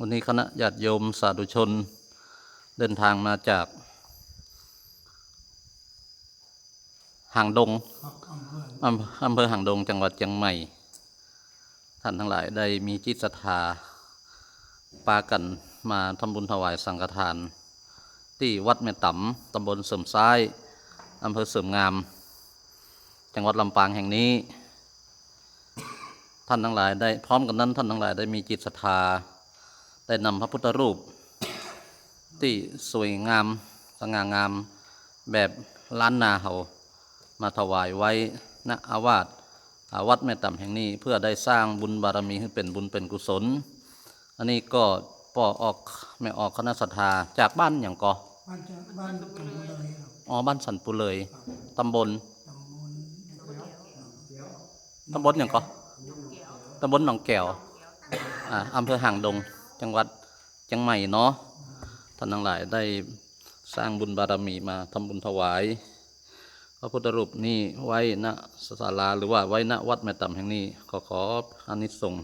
วันนี้คณะญาติโยมสาธุชนเดินทางมาจากหางดงอำเภออำเภอหางดงจังหวัดเชียงใหม่ ท่านทั้งหลายได้มีจิตศรัทธาปากันมาทำบุญถวายสังฆทาน ที่วัดแม่ต๋ำตำบลเสริมซ้ายอำเภอเสริมงาม จังหวัดลำปางแห่งนี้ ท่านทั้งหลายได้พร้อมกันนั้นท่านทั้งหลายได้มีจิตศรัทธา ได้นำพระพุทธรูป ที่สวยงามสง่างามแบบล้านนาเขามาถวายไว้ณอาวาสอาวัดแม่ต่ำแห่งนี้เพื่อได้สร้างบุญบารมีให้เป็นบุญเป็นกุศล อันนี้ก็ปอออกไม่ออกคณะศรัทธาจากบ้านอย่างกอบ้านจะบ้านตำบลเลยครับอ๋อบ้านสันปุเลยตำบลตำบลตำบลอย่างกอตำบลหนองแก้วอ่าอำเภอห่างดง จังหวัดเชียงใหม่เนาะท่านทั้งหลายได้สร้างบุญบารมีมาทำบุญถวาย พระพุทธรูปนี้ไว้ณศาลาหรือว่าไว้ณวัดแม่ต่ำแห่งนี้ ขอขออานิสงส์